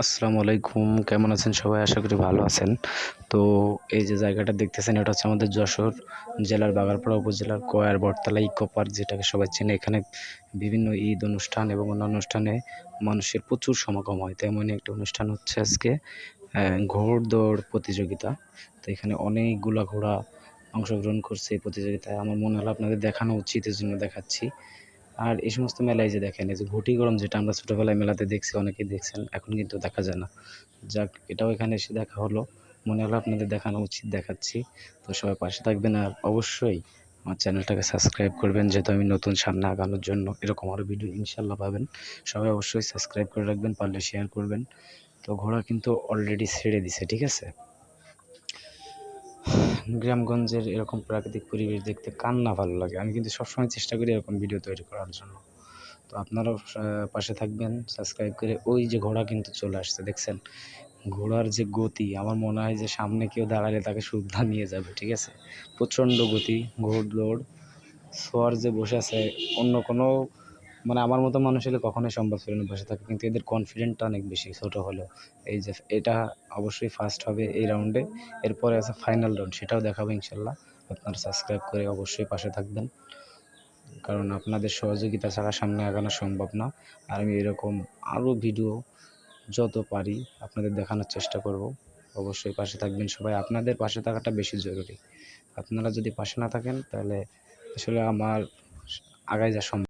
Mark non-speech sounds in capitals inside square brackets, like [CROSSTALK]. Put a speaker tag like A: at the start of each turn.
A: আসসালামু আলাইকুম কেমন আছেন সবাই? আশা করি ভালো আছেন। তো এই যে জায়গাটা দেখতেছেন এটা হচ্ছে আমাদের যশোর জেলার বাগারপাড়া উপজেলার কয়ার বটতলা ইকো পার্ক যেটাকে সবাই চেনে। এখানে বিভিন্ন ঈদ অনুষ্ঠান এবং অন্যান্য অনুষ্ঠানে মানুষের প্রচুর সমাগম হয়। তেমনই একটা অনুষ্ঠান হচ্ছে আজকে আহ, ঘোড়দৌড় প্রতিযোগিতা। তো এখানে অনেকগুলা ঘোড়া অংশগ্রহণ করছে এই প্রতিযোগিতায়। আমার মনে হলো আপনাদের দেখানো উচিত এর জন্য দেখাচ্ছি। আর এই সমস্ত মেলায় যে দেখেন, এই যে ঘটি গরম যেটা আমরা ছোটোবেলায় মেলাতে দেখছি, অনেকেই দেখছেন, এখন কিন্তু দেখা যায় না। যাক, এটাও এখানে এসে দেখা হলো। মনে হলো আপনাদের দেখানো উচিত, দেখাচ্ছি। তো সবাই পাশে থাকবেন আর অবশ্যই আমার চ্যানেলটাকে সাবস্ক্রাইব করবেন, যেহেতু আমি নতুন সামনে আগানোর জন্য এরকম আরও ভিডিও ইনশাল্লাহ পাবেন। সবাই অবশ্যই সাবস্ক্রাইব করে রাখবেন, পারলে শেয়ার করবেন। তো ঘোড়া কিন্তু অলরেডি ছেড়ে দিছে, ঠিক আছে? গ্রামগঞ্জের এরকম প্রাকৃতিক পরিবেশ দেখতে কার না ভালো লাগে। আমি কিন্তু সবসময় চেষ্টা করি এরকম ভিডিও তৈরি করার জন্য। তো আপনারাও পাশে থাকবেন সাবস্ক্রাইব করে ওই যে ঘোড়া কিন্তু চলে আসছে, দেখছেন? ঘোড়ার যে গতি, আমার মনে হয় যে সামনে কেউ দাঁড়ালে তাকে সুদ্ধা [LAUGHS] নিয়ে যাবে, ঠিক আছে? প্রচণ্ড গতি ঘোড় দৌড় সোয়ার যে বসে আছে, অন্য কোনো মানে আমার মতো মানুষ হলে কখনোই সম্ভব ছিল না বসে থাকে। কিন্তু এদের কনফিডেন্টটা অনেক বেশি ছোট হলেও এই যে এটা অবশ্যই ফার্স্ট হবে এই রাউন্ডে এরপরে আছে ফাইনাল রাউন্ড সেটাও দেখাবো ইনশাল্লাহ। আপনারা সাবস্ক্রাইব করে অবশ্যই পাশে থাকবেন। কারণ আপনাদের সহযোগিতা ছাড়া সামনে আগানো সম্ভব না। আর আমি এরকম আরও ভিডিও যত পারি আপনাদের দেখানোর চেষ্টা করব। অবশ্যই পাশে থাকবেন সবাই। আপনাদের পাশে থাকাটা বেশি জরুরি। আপনারা যদি পাশে না থাকেন, তাহলে আসলে আমার আগায় যা সম্ভব